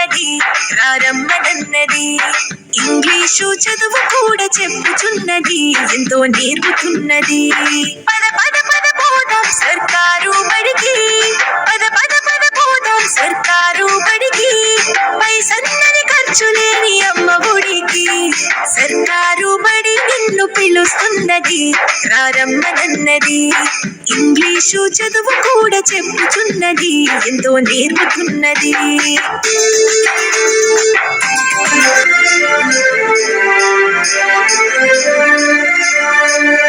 చెప్పుచున్నది ప్రారంభనన్నది ఇంగ్లీషు చదువు కూడా చెప్పుచున్నది. ఎంతో నేర్పుతున్నది. పద పద పద పోదాం సర్కారు బడికి. పద పద పద పోదాం సర్కారు బడికి. పైసన్నది ఖర్చు లేని అమ్మ ఒడికి. సర్కారు బడి నిన్ను పిలుస్తున్నది. ఇంగ్లీషు చదువు కూడా చెప్పుచున్నది. ఎంతో నేర్పుతున్నది.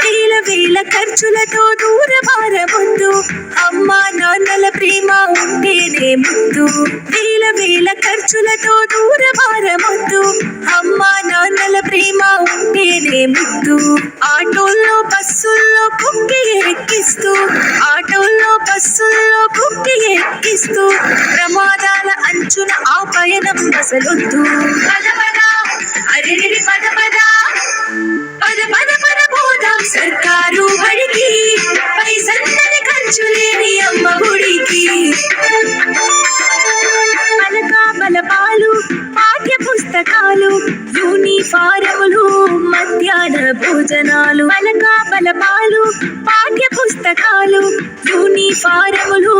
వేల వేల ఖర్చులతో ముందు అమ్మా నాన్నల ప్రేమ ఉండేనే ముద్దు. వేల వేల ఖర్చులతో దూరమారవద్దు అమ్మా నాన్నల ప్రేమ ఉండేనే ముద్దు. బస్సుల్లో కుక్కి ఎక్కిస్తూ ఆటోల్లో బస్సుల్లో కుక్కి ఎక్కిస్తూ ప్రమాదాల అంచున ఆ పయనం అసలొద్దు పద పద పద పద. పద పద పద పోదాం సర్కారు బడికి. పైసన్నది ఖర్చు లేని అమ్మ గుడికి. పలకా బలపాలు పాఠ్య పుస్తకాలు యూనిఫారములు మధ్యాహ్న భోజనాలు అలంకాబల బలపాలు పాఠ్య పుస్తకాలు యూనిఫారములు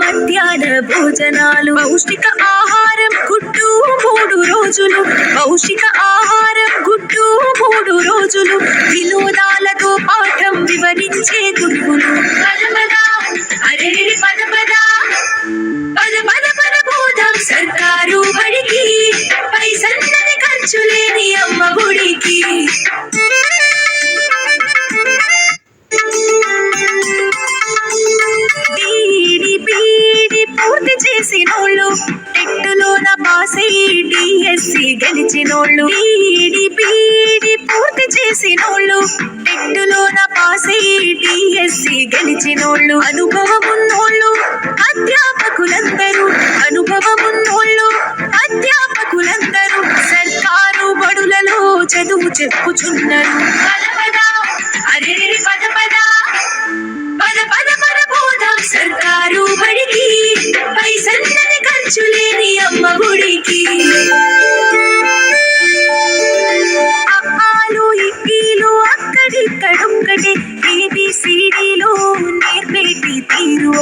మధ్యాహ్న భోజనాలు పౌష్టిక ఆహారం గుడ్డు మూడు రోజులు పౌష్టిక ఆహారం గుడ్డు మూడు రోజులు వినోదాలతో పాఠం వివరించే గురువులు. సిడిఎస్సి గెలిచినోళ్ళు పీడి పూర్తి చేసినోళ్ళు టెట్టులోన పాసై డిఎస్సి గెలిచినోళ్ళు అనుభవం ఉన్నోళ్ళు అధ్యాపకులందరూ అనుభవం ఉన్నోళ్ళు అధ్యాపకులందరూ సర్కారు బడులలో చదువు చెప్పుచున్నారు.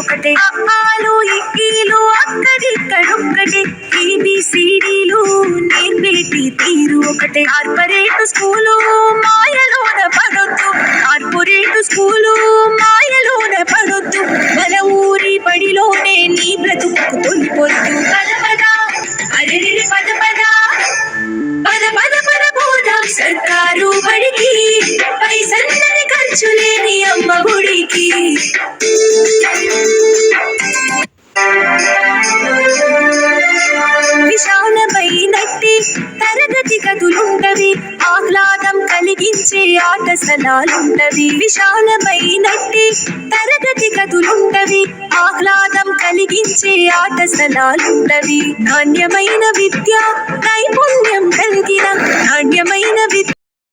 ఒక్కటే. ఒకటే అమ్మాలు ఇక్కీలు అక్కడిక్కడొక్కటే ఏబిసిడిలో నేర్పేటి తీరు ఒకటే. కార్పొరేట్ స్కూలు మాయలోన పడొద్దు. కార్పొరేట్ స్కూలు మాయలోన పడొద్దు. మన ఊరి బడిలోనే నీ బ్రతుకు తొలిపొద్దు పద పద. అరెరెరి పద పద. పద పద పద పోదాం. సర్కారు బడికి పైసన్నది ఖర్చు లేని అమ్మ గుడికి. విశాలమైనట్టి తరగతి గదులుంటవి ఆహ్లాదం కలిగించే ఆట స్థలాలుంటవి విశాలమైనట్టి తరగతి గదులుంటవి ఆహ్లాదం కలిగించే ఆట స్థలాలుంటవి నాణ్యమైన విద్య నైపుణ్యం కలిగిన నాణ్యమైన విద్య.